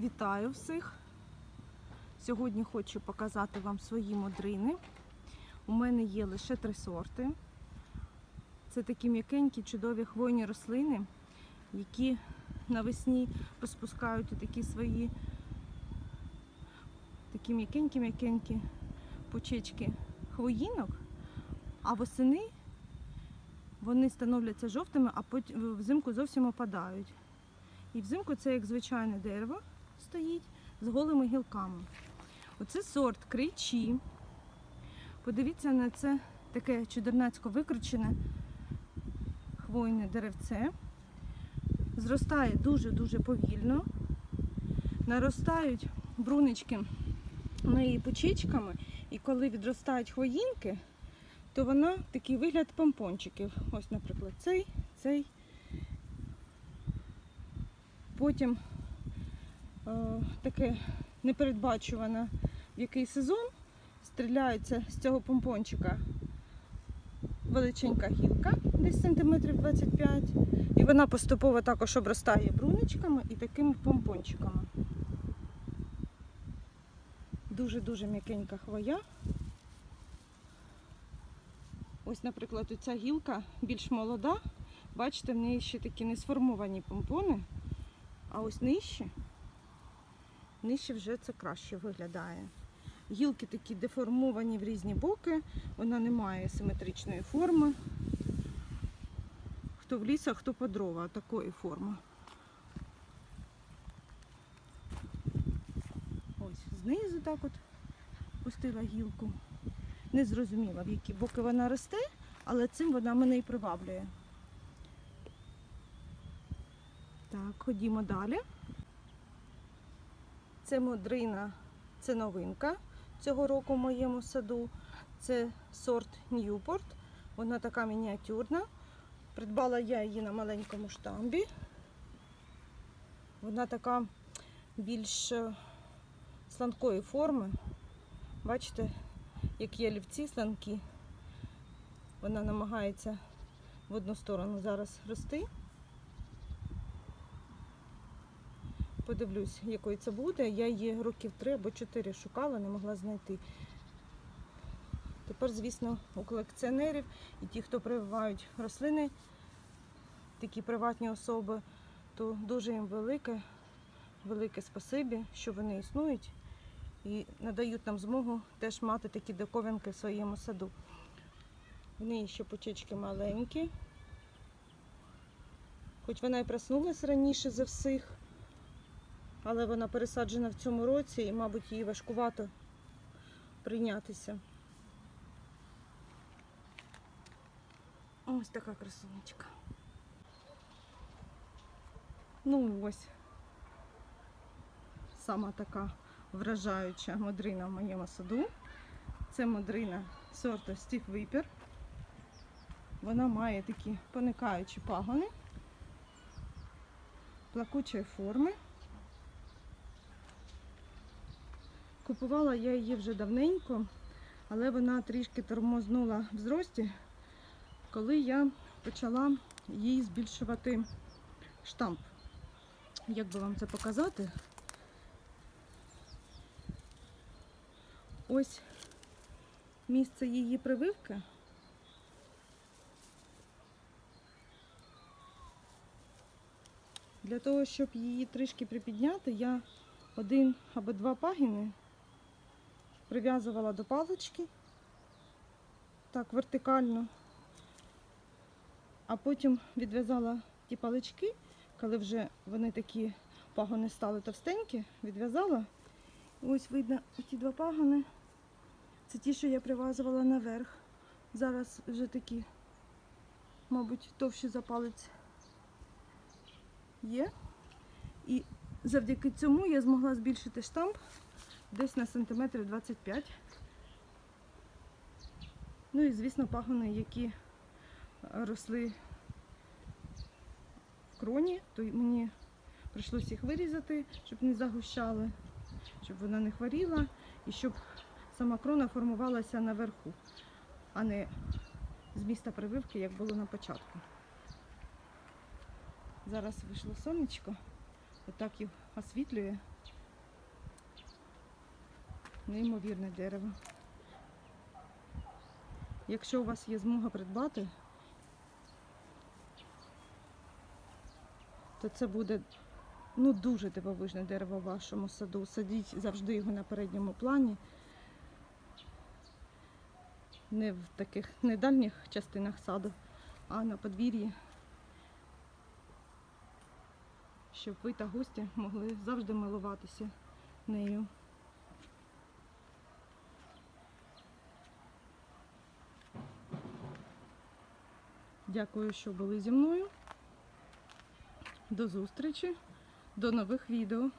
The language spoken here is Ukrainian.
Вітаю всіх! Сьогодні хочу показати вам свої модрини. У мене є лише три сорти. Це такі м'якенькі, чудові хвойні рослини, які навесні розпускають такі свої такі м'якенькі-м'якенькі почечки хвоїнок, а восени вони становляться жовтими, а потім взимку зовсім опадають. І взимку це як звичайне дерево стоїть з голими гілками. Оце сорт кричі. Подивіться на це таке чудернацько викручене хвойне деревце. Зростає дуже-дуже повільно. Наростають брунички неї почечками, і коли відростають хвоїнки, то вона такий вигляд помпончиків. Ось, наприклад, цей, цей. Потім таке непередбачуване, в який сезон стріляється з цього помпончика величенька гілка, десь сантиметрів 25, і вона поступово також обростає бруничками і такими помпончиками. Дуже-дуже м'якенька хвоя. Ось, наприклад, ця гілка більш молода. Бачите, в неї ще такі не сформовані помпони. А ось нижче, нижче вже це краще виглядає. Гілки такі деформовані в різні боки, вона не має симетричної форми. Хто в лісах, хто по дрова, такої форми. Ось знизу так от пустила гілку. Не зрозуміла, в які боки вона росте, але цим вона мене і приваблює. Так, ходімо далі. Це модрина, це новинка цього року в моєму саду. Це сорт Ньюпорт. Вона така мініатюрна. Придбала я її на маленькому штамбі. Вона така більш е, сланкої форми. Бачите, як є лівці сланкі. Вона намагається в одну сторону зараз рости. Подивлюсь, якою це буде. Я її років три або чотири шукала, не могла знайти. Тепер, звісно, у колекціонерів і ті, хто прививають рослини, такі приватні особи, то дуже їм велике, велике спасибі, що вони існують і надають нам змогу теж мати такі диковинки в своєму саду. В неї ще почечки маленькі, хоч вона і проснулась раніше за всіх але вона пересаджена в цьому році і, мабуть, їй важкувато прийнятися. Ось така красунечка. Ну ось сама така вражаюча модрина в моєму саду. Це модрина сорту Стів Випер. Вона має такі поникаючі пагони, плакучої форми. Купувала я її вже давненько, але вона трішки тормознула в зрості, коли я почала їй збільшувати штамп. Як би вам це показати? Ось місце її прививки. Для того, щоб її трішки припідняти, я один або два пагіни прив'язувала до палички так вертикально, а потім відв'язала ті палички, коли вже вони такі пагони стали товстенькі, відв'язала. Ось видно ті два пагони. Це ті, що я прив'язувала наверх. Зараз вже такі, мабуть, товщі за палець є. І завдяки цьому я змогла збільшити штамп десь на сантиметрів 25. Ну і, звісно, пагони, які росли в кроні, то мені прийшлося їх вирізати, щоб не загущали, щоб вона не хворіла і щоб сама крона формувалася наверху, а не з міста прививки, як було на початку. Зараз вийшло сонечко, отак їх освітлює. Неймовірне дерево. Якщо у вас є змога придбати, то це буде ну, дуже дивовижне дерево в вашому саду. Садіть завжди його на передньому плані. Не в таких не дальніх частинах саду, а на подвір'ї. Щоб ви та гості могли завжди милуватися нею. Дякую, що були зі мною. До зустрічі, до нових відео.